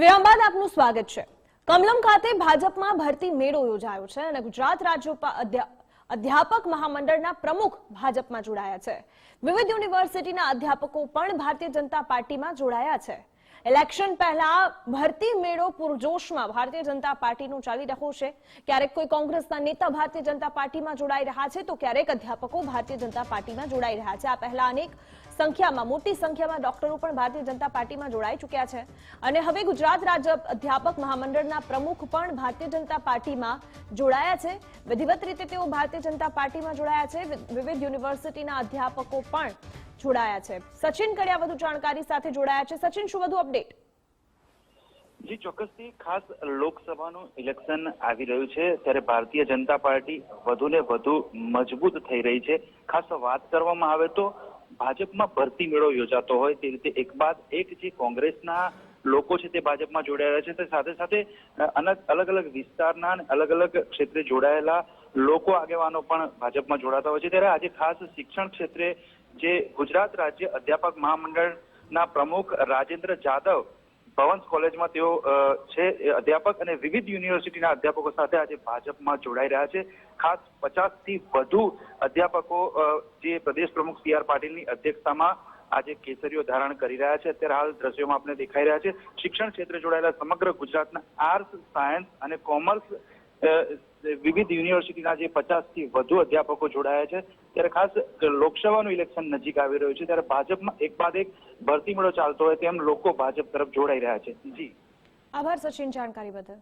વિરામ આપનું સ્વાગત છે. કમલમ ખાતે ભાજપમાં ભરતી મેળો યોજાયો છે અને ગુજરાત રાજ્ય અધ્યાપક મહામંડળના પ્રમુખ ભાજપમાં જોડાયા છે. વિવિધ યુનિવર્સિટીના અધ્યાપકો પણ ભારતીય જનતા પાર્ટીમાં જોડાયા છે. ઇલેક્શન પહેલા ભરતી મેળો પૂરજોશમાં ભારતીય જનતા પાર્ટીનું ચાલી રહ્યો છે. ક્યારેક કોઈ કોંગ્રેસના નેતા ભારતીય જનતા પાર્ટીમાં જોડાઈ રહ્યા છે, તો ક્યારેક અધ્યાપકો ભારતીય જનતા પાર્ટીમાં જોડાઈ રહ્યા છે. આ પહેલા અનેક સંખ્યામાં, મોટી સંખ્યામાં ડોક્ટરો પણ ભારતીય જનતા પાર્ટીમાં જોડાઈ ચૂક્યા છે. અને હવે ગુજરાત રાજ્ય અધ્યાપક મહામંડળના પ્રમુખ પણ ભારતીય જનતા પાર્ટીમાં જોડાયા છે. વિધિવત રીતે તેઓ ભારતીય જનતા પાર્ટીમાં જોડાયા છે. વિવિધ યુનિવર્સિટીના અધ્યાપકો પણ જોડાયા છે. સચિન કડિયા વધુ જાણકારી સાથે જોડાયા છે. સચિન, શું વધુ અપડેટ? જી, ચોક્કસથી ખાસ લોકસભાનું ઇલેક્શન આવી રહ્યું છે. ત્યારે ભારતીય જનતા પાર્ટી વધુ ને વધુ મજબૂત થઈ રહી છે. ખાસ વાત કરવામાં આવે તો ભાજપમાં ભરતી મેળો યોજાતો હોય તે રીતે એક બાદ એક જે કોંગ્રેસના લોકો છે તે ભાજપમાં જોડાયેલા છે તે સાથે સાથે અલગ અલગ વિસ્તારના અલગ અલગ ક્ષેત્રે જોડાયેલા લોકો આગેવાનો પણ ભાજપમાં જોડાતા હોય છે. ત્યારે આજે ખાસ શિક્ષણ ક્ષેત્રે જે ગુજરાત રાજ્ય અધ્યાપક મહામંડળના પ્રમુખ રાજેન્દ્ર જાદવ ભવન્સ કોલેજમાં તેઓ છે અધ્યાપક અને વિવિધ યુનિવર્સિટીના અધ્યાપકો સાથે આજે ભાજપમાં જોડાઈ રહ્યા છે. ખાસ પચાસથી વધુ અધ્યાપકો જે પ્રદેશ પ્રમુખ સી આર પાટીલની અધ્યક્ષતામાં આજે કેસરીઓ ધારણ કરી રહ્યા છે. અત્યારે હાલ દ્રશ્યોમાં આપણે દેખાઈ રહ્યા છે. શિક્ષણ ક્ષેત્રે જોડાયેલા સમગ્ર ગુજરાતના આર્ટ્સ, સાયન્સ અને કોમર્સ વિવિધ યુનિવર્સિટીના જે પચાસથી વધુ અધ્યાપકો જોડાયા છે. ત્યારે ખાસ લોકસભાનું ઇલેક્શન નજીક આવી રહ્યું છે. ત્યારે ભાજપમાં એક બાદ એક ભરતી મેળો ચાલતો હોય તેમ લોકો ભાજપ તરફ જોડાઈ રહ્યા છે. જી. આભાર સચિન જાણકારી બદલ.